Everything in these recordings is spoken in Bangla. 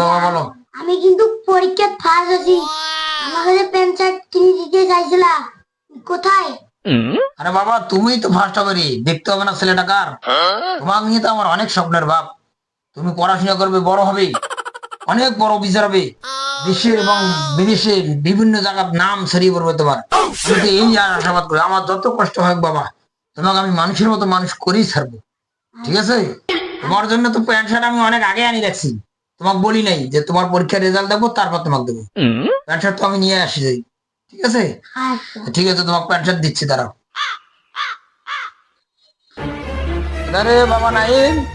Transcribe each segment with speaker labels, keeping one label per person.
Speaker 1: বাবা বলো
Speaker 2: আমি কিন্তু পরীক্ষা ফার্স্ট আছি। প্যান্ট শার্ট কিনে দিতে চাইছিলা। কোথায়?
Speaker 1: আরে বাবা তুমি তো ফার্স্ট হবে দেখতে হবে না ছেলেটা কার। তোমাকে নিয়ে তো আমার অনেক স্বপ্নের বাপ তুমি পড়াশোনা করবে বড় হবে। অনেক বড় অফিসার হবে। দেশের এবং বিদেশের বিভিন্ন জায়গার নাম ছড়িয়ে পড়বে তোমার। আমি তো এই আশাবাদ করি। আমার যত কষ্ট হোক বাবা তোমাকে আমি মানুষের মতো মানুষ করেই ছাড়বো। ঠিক আছে? তোমার জন্য তো প্যান্ট শার্ট আমি অনেক আগে আনি রাখছি তোমাকে বলি নাই যে তোমার পরীক্ষার রেজাল্ট দেবো তারপর তোমাকে দেবো। প্যান্ট শার্ট তো আমি নিয়ে আসি যাই। ঠিক আছে?
Speaker 2: আচ্ছা।
Speaker 1: ঠিক আছে তোমাকে প্যান্ট শার্ট দিচ্ছি দাঁড়াও। আরে বাবা নাইম।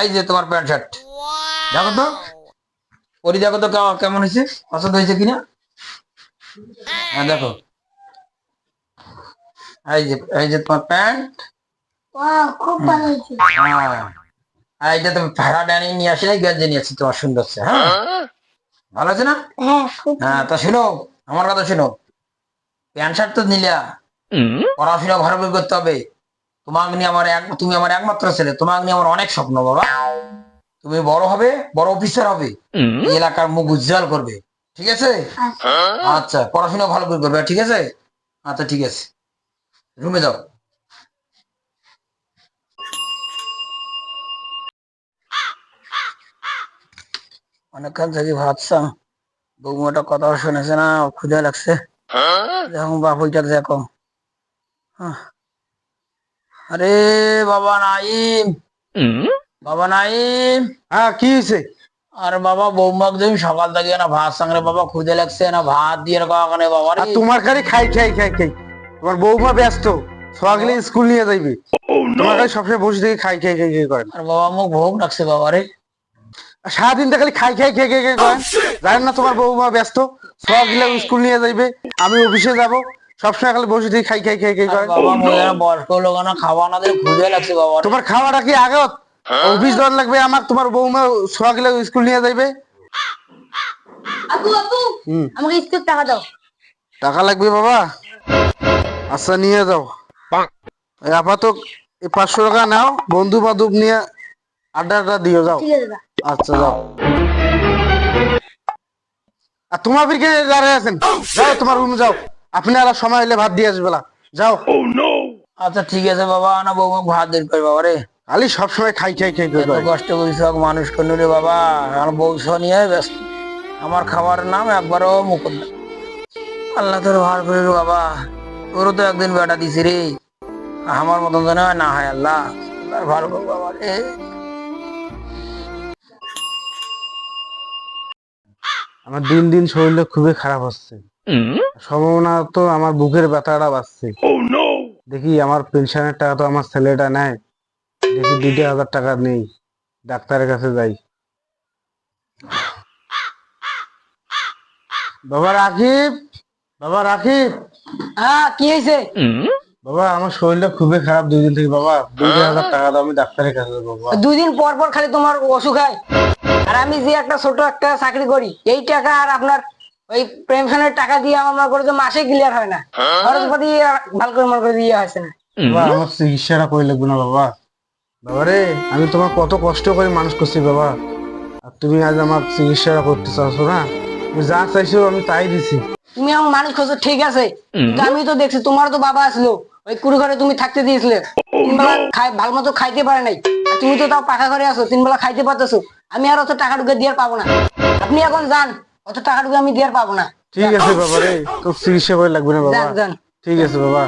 Speaker 2: এই
Speaker 1: যে তোমার প্যান্ট শার্ট দেখো তো। পরি দেখো তো কেমন- কেমন হয়েছে? পছন্দ হয়েছে কিনা? হ্যাঁ দেখো। এই যে এই যে তোমার প্যান্ট
Speaker 2: ওয়াও খুব ভালো হয়েছে।
Speaker 1: হ্যাঁ। আর এইটা তুমি ভাড়া ডানি নিয়ে আসি নাই গেঞ্জি নিয়ে আসছি তোমার সুন্দর হচ্ছে, হ্যাঁ? ভালো আছে না?
Speaker 2: হ্যাঁ
Speaker 1: হ্যাঁ তা শোনো আমার কথা শোনো। প্যান্ট শার্ট তো নিলা। পড়াশোনা ভালো করে করতে হবে। তোমাকে নিয়ে আমার এক তুমি আমার একমাত্র ছেলে তোমাকে নিয়ে আমার অনেক স্বপ্ন বাবা। তুমি বড় হবে বড় অফিসার হবে। এই এলাকার মুখ উজ্জ্বল করবে। ঠিক আছে?
Speaker 2: আচ্ছা।
Speaker 1: আচ্ছা পড়াশোনা ভালো করে করবে ঠিক আছে? আচ্ছা ঠিক আছে। রুমে যাও। অনেকক্ষণ থেকে ভাবছাম বৌমাটা কথা শুনেছে না ক্ষুদা লাগছে। দেখো বাপুইটা দেখো আরে বাবা নাইম। বাবা নাইম।
Speaker 3: হ্যাঁ কি হয়েছে?
Speaker 1: আর বাবা বৌমাক তুমি সকাল থেকে না ভাত সঙ্গে বাবা ক্ষুদে লাগছে না ভাত দিয়ে রাখো ওখানে বাবা
Speaker 3: আর তোমার খালি খাই খাই খাই খাই। তোমার বৌমা ব্যস্ত সকালে স্কুল নিয়ে যাইবে। তোমার খালি সবসময় বসে থেকে খাই খাই খাই খাই করেন
Speaker 1: আর বাবা মুখ ভোগ লাগছে বাবা রে।
Speaker 3: সারাদিন তো খালি খাই খাই খেয়ে খেয়ে খাই করেন জানেন না তোমার বৌমা ব্যস্ত। সকালে স্কুল নিয়ে যাইবে। আমি অফিসে যাব। সবসময় খালি বসে থেকে খাই খাই খাই খাই
Speaker 1: আর
Speaker 3: করেন
Speaker 1: বাবা বয়স্ক লোক না খাওয়া না দিলে লাগছে বাবা।
Speaker 3: তোমার খাওয়াটা কি আগত? অফিস দেওয়ার লাগবে আমার তোমার বৌমা সকালে স্কুল নিয়ে যাইবে।
Speaker 2: আব্বু
Speaker 3: হুম।
Speaker 2: আমাকে স্কুল টাকা দাও।
Speaker 3: টাকা লাগবে বাবা? আচ্ছা নিয়ে যাও। এই আপাতত এই পাঁচশো টাকা নাও। বন্ধু বান্ধব নিয়ে আড্ডা আড্ডা দিও যাও।
Speaker 2: ঠিক আছে দাদা
Speaker 3: আচ্ছা যাও। আর তোমার বিরকে দাঁড়িয়ে আছেন? যাও তোমার রুমে যাও। আপনি সময় হলে ভাত দিয়ে আসবে যাও।
Speaker 1: আচ্ছা ঠিক আছে বাবা। না বৌমা ভাত দিন করে বাবা রে।
Speaker 3: খালি সবসময় খাই খাই খাই খাই করে
Speaker 1: কষ্ট করিস হোক মানুষ করল রে বাবা। আমার বউ নিয়ে ব্যস্ত। আমার খাবার নাম একবারও মুকুট না। আল্লাহ তোর ভার করে রে বাবা। তোরও তো একদিন বেটা দিছি রে। আমার মতন যেন না হয় আল্লাহ। ভালো করো বাবা রে।
Speaker 3: আমার দিন দিন শরীরটা খুবই খারাপ হচ্ছে। সম্ভাবনা তো আমার বুকের ব্যথাটা বাড়ছে। দেখি আমার পেনশনের টাকা তো আমার ছেলেটা নেয়। দেখি দুটো হাজার টাকা নেই। ডাক্তারের কাছে যাই। বাবা রাকিব! বাবা রাকিব!
Speaker 1: হ্যাঁ কি হয়েছে?
Speaker 3: বাবা আমার শরীরটা খুবই খারাপ দুই দিন থেকে বাবা। দুটো হাজার টাকা দাও আমি ডাক্তারের কাছে যাব বাবা।
Speaker 4: দুই দিন পর পর খালি তোমার অসুখ হয়। আর আমি যে একটা ছোট একটা চাকরি করি এই টাকা আর আপনার ওই পেনশনের টাকা দিয়ে আমার করে তো মাসে ক্লিয়ার হয় না। খরচপাতি আর ভালো করে মনে করে দিয়ে হয়েছে না।
Speaker 3: বাবা আমার চিকিৎসাটা করে লাগবে না বাবা? বাবা রে আমি তোমার কত কষ্ট করে মানুষ করছি বাবা। আর তুমি আজ আমার চিকিৎসাটা করতে চাচ্ছ না? তুমি যা চাইছো আমি তাই দিছি।
Speaker 4: তুমি আমার মানুষ খোঁজো ঠিক আছে? আমি তো দেখছি তোমার তো বাবা আসলো। ওই কুড়ু ঘরে তুমি থাকতে দিয়েছিলে। তিন বেলা খাই ভালো মতো খাইতে পারে নাই। আর তুমি তো তাও পাকা ঘরে আছো তিন বেলা খাইতে পারতেছো। আমি আর অত টাকা ঢুকে দিয়ে পাবো না। আপনি এখন যান অত টাকা ঢুকে আমি দিয়ে পাবো না।
Speaker 3: ঠিক আছে বাবা রে তোর চিকিৎসা করে লাগবে না বাবা। ঠিক আছে বাবা।